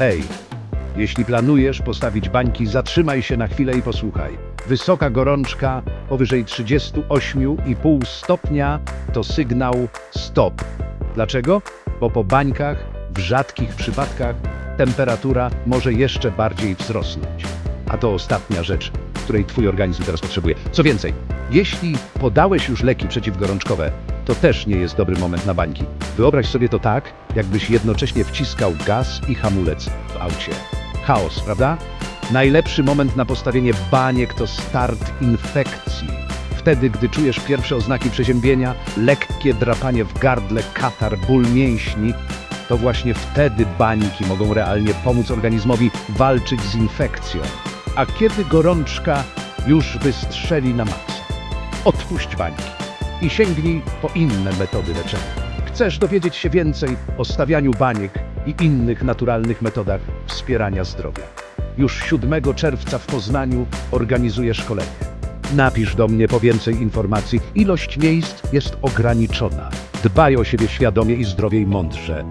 Ej, jeśli planujesz postawić bańki, zatrzymaj się na chwilę i posłuchaj. Wysoka gorączka powyżej 38,5 stopnia to sygnał stop. Dlaczego? Bo po bańkach w rzadkich przypadkach temperatura może jeszcze bardziej wzrosnąć. A to ostatnia rzecz, której twój organizm teraz potrzebuje. Co więcej, jeśli podałeś już leki przeciwgorączkowe, to też nie jest dobry moment na bańki. Wyobraź sobie to tak, jakbyś jednocześnie wciskał gaz i hamulec w aucie. Chaos, prawda? Najlepszy moment na postawienie baniek to start infekcji. Wtedy, gdy czujesz pierwsze oznaki przeziębienia, lekkie drapanie w gardle, katar, ból mięśni, to właśnie wtedy bańki mogą realnie pomóc organizmowi walczyć z infekcją. A kiedy gorączka już wystrzeli na maksa, odpuść bańki i sięgnij po inne metody leczenia. Chcesz dowiedzieć się więcej o stawianiu baniek i innych naturalnych metodach wspierania zdrowia? Już 7 czerwca w Poznaniu organizuję szkolenie. Napisz do mnie po więcej informacji. Ilość miejsc jest ograniczona. Dbaj o siebie świadomie i zdrowie i mądrze.